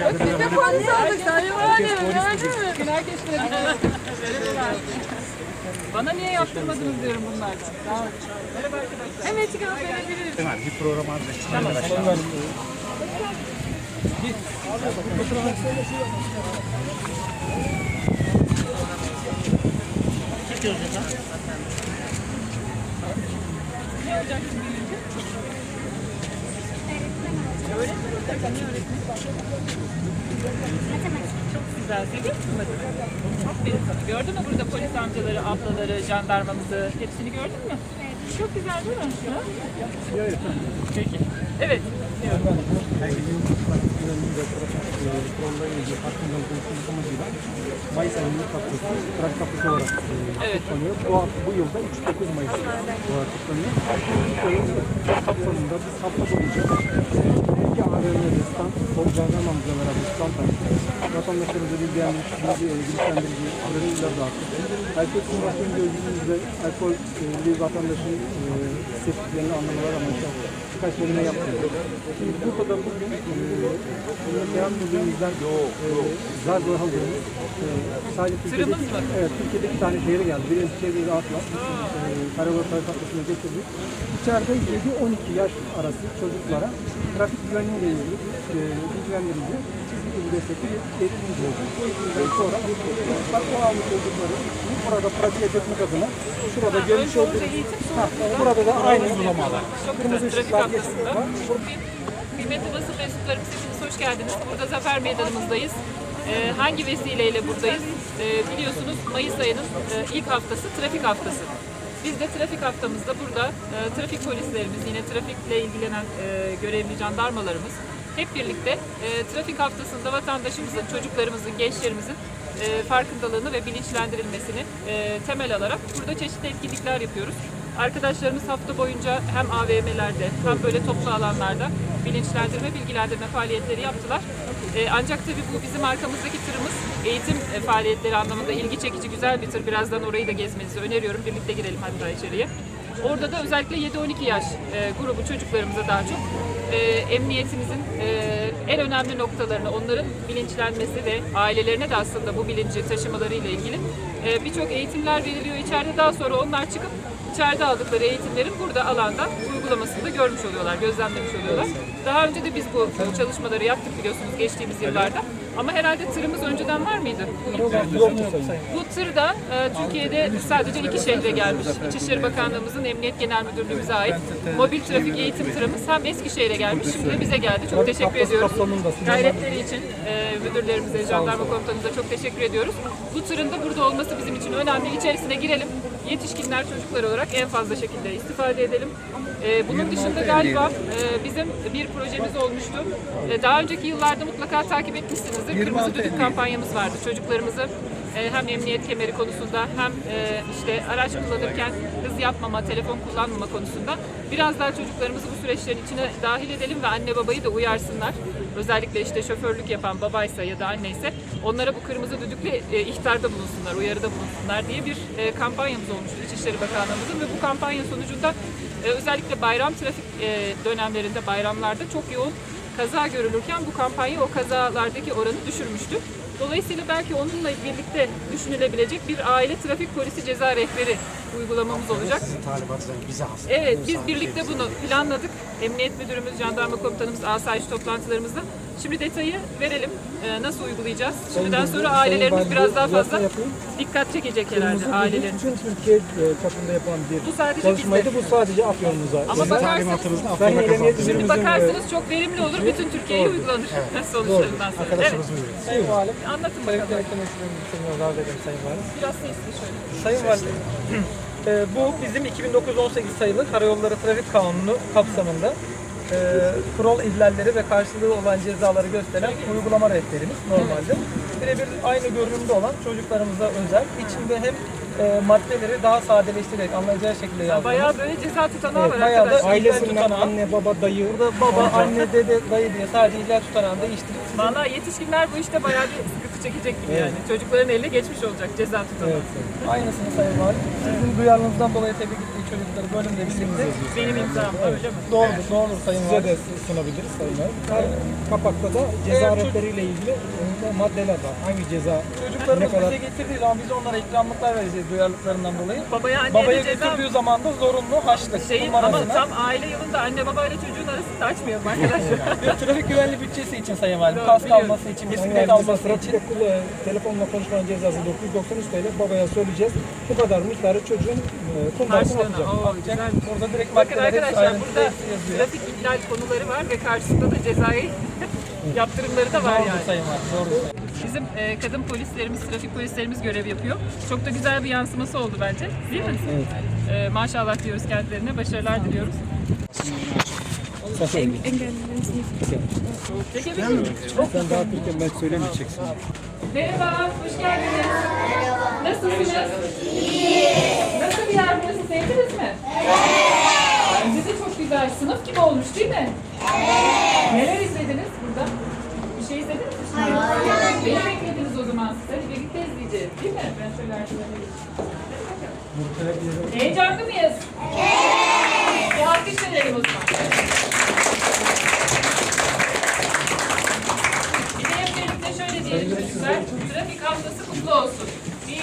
geldiniz. Biz de polis olduk Sayın Valim. polis Gördün mü? Herkes Bana niye yaptırmadınız diyorum bunlardan. Sağ olun. Merhaba arkadaşlar. Evet çıkalım verebiliriz. Hemen bir program arz arkadaşlar. Çekiyoruz efendim. Güzel. Seviyor musun matematik? Gördün mü burada polis amcaları, ablaları, jandarmamızı hepsini gördün mü? Çok güzel değil mi? Ha? Peki. Evet. Mayıs ayının kapısı, Trafik kapısı olarak Evet. kutlanıyor. Bu, bu yılda 3-9 Mayıs olarak kutlanıyor. Bu yıl kapsamında biz hafta boyunca AVM'de stand, Tolga'dan amcalar adı stand açtık. Vatandaşlarımıza bilgilendirici, bilgilendirici ürünler dağıttık. Alkol kumrasının gözümüzde alkollü vatandaşın e, hissettiklerini anlamalar amaçlı birkaç bölüme yaptık. Şimdi burada bugün e, Yaşayan Müdürümüzden e, zar zor aldığımız e, sadece Türkiye'de, Tırımız mı? evet, Türkiye'de iki tane şehre geldi. Biri Eskişehir'de de. E, Karabağ Tarikatlası'na getirdik. İçeride 7-12 yaş arası çocuklara trafik güvenliğiyle ilgili e, bilgilendirici çizgi gibi destekli bir eğitimimiz oldu. Bu eğitimden sonra çocuklar o almış oldukları burada pratik etmek adına şurada görmüş olduğunuz Ha, burada da aynı uygulamalar. Kırmızı. Trafik ışıklar geçiyor. Kıymetli basın mensuplarımız hepiniz hoş geldiniz. Burada Zafer Meydanımızdayız. Ee, hangi vesileyle buradayız? Ee, biliyorsunuz Mayıs ayının e, ilk haftası trafik haftası. Biz de trafik haftamızda burada e, trafik polislerimiz, yine trafikle ilgilenen e, görevli jandarmalarımız hep birlikte e, trafik haftasında vatandaşımızın, çocuklarımızın, gençlerimizin e, farkındalığını ve bilinçlendirilmesini e, temel alarak burada çeşitli etkinlikler yapıyoruz. Arkadaşlarımız hafta boyunca hem AVM'lerde hem böyle toplu alanlarda bilinçlendirme, bilgilendirme faaliyetleri yaptılar. E, ancak tabii bu bizim arkamızdaki tırımız eğitim e, faaliyetleri anlamında ilgi çekici güzel bir tır. Birazdan orayı da gezmenizi öneriyorum. Birlikte girelim hatta içeriye. Orada da özellikle 7-12 yaş e, grubu çocuklarımıza daha çok e, emniyetimizin e, en önemli noktalarını, onların bilinçlenmesi ve ailelerine de aslında bu bilinci taşımalarıyla ilgili e, birçok eğitimler veriliyor içeride. Daha sonra onlar çıkıp içeride aldıkları eğitimlerin burada alanda uygulamasını da görmüş oluyorlar, gözlemlemiş oluyorlar. Daha önce de biz bu çalışmaları yaptık biliyorsunuz geçtiğimiz yıllarda. Ama herhalde tırımız önceden var mıydı? Bu tır da e, Türkiye'de sadece iki şehre gelmiş. İçişleri Bakanlığımızın Emniyet Genel Müdürlüğümüze ait mobil trafik eğitim tırımız hem Eskişehir'e gelmiş şimdi de bize geldi. Çok teşekkür ediyoruz. Gayretleri için e, müdürlerimize, jandarma komutanımıza çok teşekkür ediyoruz. Bu tırın da burada olması bizim için önemli. İçerisine girelim. Yetişkinler çocuklar olarak en fazla şekilde istifade edelim. E, bunun dışında galiba e, bizim bir projemiz olmuştu. E, daha önceki yıllarda mutlaka takip etmişsinizdir. Kırmızı Düdük kampanyamız vardı. Çocuklarımızı e, hem emniyet kemeri konusunda hem e, işte araç kullanırken hız yapmama, telefon kullanmama konusunda biraz daha çocuklarımızı bu süreçlerin içine dahil edelim ve anne babayı da uyarsınlar. Özellikle işte şoförlük yapan babaysa ya da anneyse onlara bu kırmızı düdükle e, ihtarda bulunsunlar, uyarıda bulunsunlar diye bir e, kampanyamız olmuştu İçişleri Bakanlığımızın ve bu kampanya sonucunda özellikle bayram trafik dönemlerinde, bayramlarda çok yoğun kaza görülürken bu kampanya o kazalardaki oranı düşürmüştü. Dolayısıyla belki onunla birlikte düşünülebilecek bir aile trafik polisi ceza rehberi uygulamamız olacak. Talimatları bize has. Evet, biz birlikte bunu planladık. Emniyet Müdürümüz, Jandarma Komutanımız, asayiş toplantılarımızda. Şimdi detayı verelim. Ee, nasıl uygulayacağız? Şimdiden sonra ailelerimiz biraz daha fazla dikkat çekecek herhalde ailelerin. Bütün Türkiye e, çapında yapılan bir Bu sadece çalışmaydı. bizde. Bu sadece Afyon'umuza. Ama Talimatınızda Ben şimdi bakarsanız çok verimli olur. Bütün Türkiye'ye uygulanır sonuçlarından sonra. Evet. Sayın Valim, Anlatın bakalım. Sayın Valim. Biraz sesli şöyle. Sayın Valim, e, bu bizim 2918 sayılı Karayolları Trafik Kanunu kapsamında e, kural ihlalleri ve karşılığı olan cezaları gösteren uygulama rehberimiz normalde. Birebir aynı görünümde olan çocuklarımıza özel. İçinde hem e, maddeleri daha sadeleştirerek anlayacağı şekilde yazılmış. Bayağı böyle ceza tutanağı Evet, var bayağı da arkadaşlar. Ailesinden tutanağı. anne, baba, dayı. Burada baba, anne, dede, dayı diye sadece ihlal tutanağını değiştirip Vallahi yetişkinler bu işte bayağı bir sıkıntı çekecek gibi yani. Çocukların eline geçmiş olacak ceza tutanı. Evet. Aynısını Sayın Valim. Sizin duyarlılığınızdan dolayı tebrik ettiği çocukları bölümle birlikte Benim imzam öyle mi? doğrudur, doğrudur Sayın Size Valim. de sunabiliriz Sayın Valim. Her kapakta da ceza Evet, rehberiyle ilgili önünde maddeler var. Hangi ceza ne Çocuklarımız kadar bize getirdiği zaman biz onlara ikramlıklar vereceğiz duyarlılıklarından dolayı. Babaya anneye Babaya de ceza götürdüğü zaman da zorunlu haçlık. Şeyin ama tam aile yılında anne babayla çocuğun arasında açmayalım arkadaşlar. Yok, trafik güvenliği bütçesi için Sayın Valim. Doğru, Kask biliyorum. alması için, bisiklet alması için. okulu e, telefonla konuşmanın cezası 993 TL babaya söyleyeceğiz. Bu kadar miktarı çocuğun e, kumbarasına atacak. Oo, güzel. Orada direkt Bakın maddeler hepsi arkadaşlar ayrıntılı burada hepsi yazıyor. trafik ihlal konuları var ve karşısında da cezai yaptırımları da var Doğrudur yani. Sayın Valim, doğrudur. Bizim e, kadın polislerimiz, trafik polislerimiz görev yapıyor. Çok da güzel bir yansıması oldu bence. Değil mi? E, maşallah diyoruz kendilerine. Başarılar diliyoruz. Sen söyle. Çekebilir miyim? Sen dağıtırken ben söylemeyeceksin. Merhaba, hoş geldiniz. Nasılsınız? Nasıl bir yer burası? Sevdiniz mi? Evet. Bence de çok güzel. Sınıf gibi olmuş değil mi? Neler izlediniz Beni beklediniz o zaman siz. Hadi birlikte izleyeceğiz değil mi? Ben şöyle arkadaşlar. Heyecanlı mıyız? Evet. Bir alkış verelim o zaman. Bir de hep birlikte şöyle diyelim çocuklar. Trafik haftası kutlu olsun. Bir,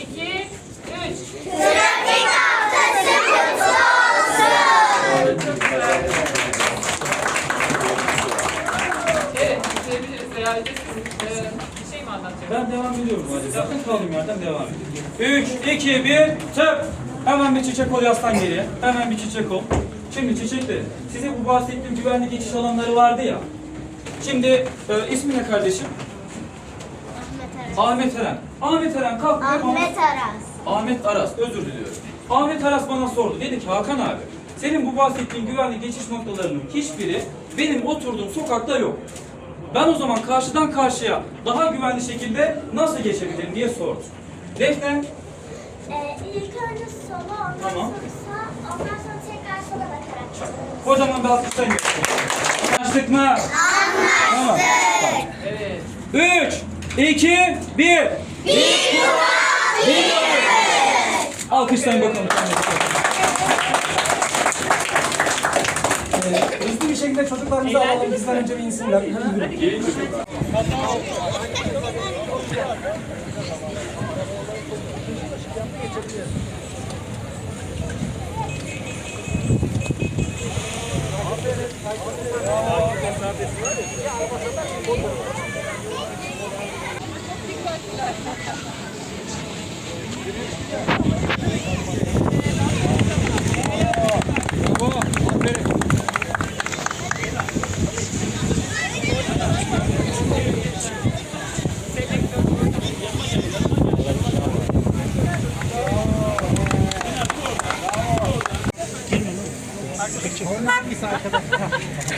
iki, üç. Trafik haftası kutlu olsun. Çok güzel. Evet, bir şey mi? Ben devam ediyorum hadi. Sakın kaldığım yerden devam edin. 3, 2, 1, tıp. Hemen bir çiçek ol yaslan geriye. Hemen bir çiçek ol. Şimdi çiçekleri. Size bu bahsettiğim güvenlik geçiş alanları vardı ya. Şimdi e, ismi ne kardeşim? Ahmet Eren. Ahmet Eren kalk. bir de bana- Ahmet Aras. Ahmet Aras, özür diliyorum. Ahmet Aras bana sordu. Dedi ki Hakan abi, senin bu bahsettiğin güvenlik geçiş noktalarının hiçbiri benim oturduğum sokakta yok. Ben o zaman karşıdan karşıya daha güvenli şekilde nasıl geçebilirim diye sordum. Defne, Ee, ilk önce sola, ondan Tamam. sonra sağ, ondan sonra tekrar sola bakarak. kocaman bir alkışlayın. Anlaştık mı? Anlaştık. Tamam. Evet. 3, 2, 1. Alkışlayın bakalım. Ee, hızlı bir şekilde çocuklarımızı alalım. Bizden önce bir insinler.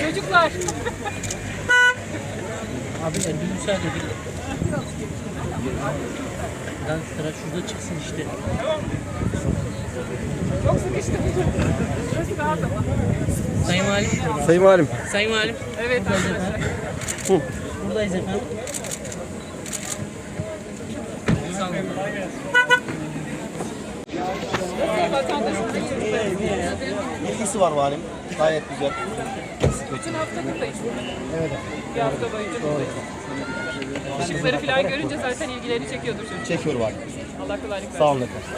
Çocuklar. Abi el bir müsaade edin. Lan sıra şurada çıksın işte. Çok sıkıştım. Burası rahat ama. Sayın Valim. Sayın Valim. Sayın Valim. Evet arkadaşlar. Buradayız efendim. Sağ olun. Vatandaşımızın çocuklarımız. İlgisi var valim. Gayet güzel. Bütün hafta buradayız. Evet. Bir hafta boyunca buradayız. Işıkları falan görünce zaten ilgilerini çekiyordur çocuk. Çekiyor valim. Allah kolaylık versin. Sağ olun efendim.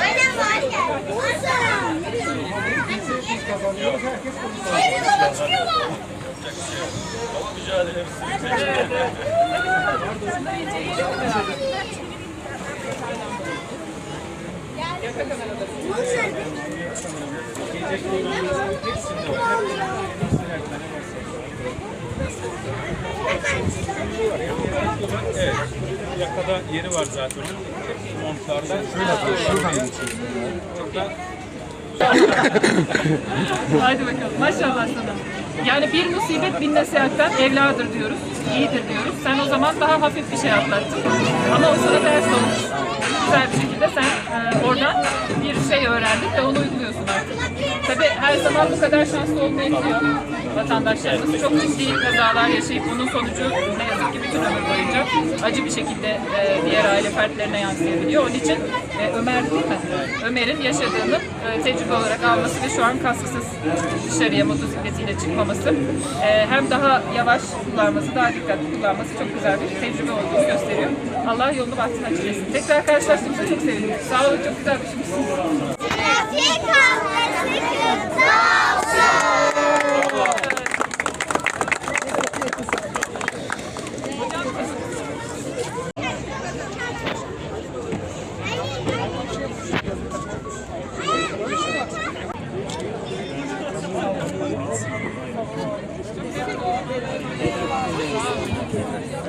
Aynen var ya. Aslan. Elini bana çıkıyor mu? Şunları kamerada. Yakada yeri var zaten. Montlarda. Haydi bakalım. Maşallah sana. Yani bir musibet bin nasihatten evladır diyoruz. İyidir diyoruz. Sen o zaman daha hafif bir şey atlattın. Ama o sana ders olmuş. güzel bir şekilde sen e, oradan bir şey öğrendin ve onu uyguluyorsun artık. Tabii her zaman bu kadar şanslı olmayabiliyor vatandaşlarımız. Çok ciddi kazalar yaşayıp bunun sonucu ne yazık ki bütün acı bir şekilde e, diğer aile fertlerine yansıyabiliyor. Onun için e, Ömer değil mi? Ömer'in yaşadığını e, tecrübe olarak alması ve şu an kaskısız dışarıya motosikletiyle çıkmaması e, hem daha yavaş kullanması, daha dikkatli kullanması çok güzel bir tecrübe olduğunu gösteriyor. Allah yolunu bahtını açık. Tekrar karşılaştığımıza çok sevindim. Sağ olun, çok güzel bir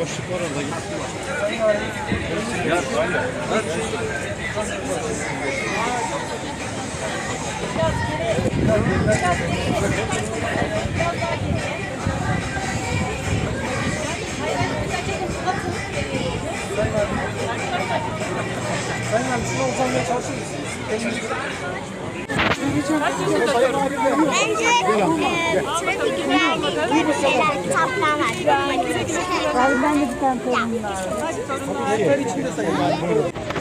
Boşluk var orada gitti. Ya hayır. Biraz geri. Biraz geri. Biraz daha geri. Bence e, trafik güvenliği şeyler, kitaplar var. Okumak için. Ben de bir tane torunum var. Her içinde sayın valim.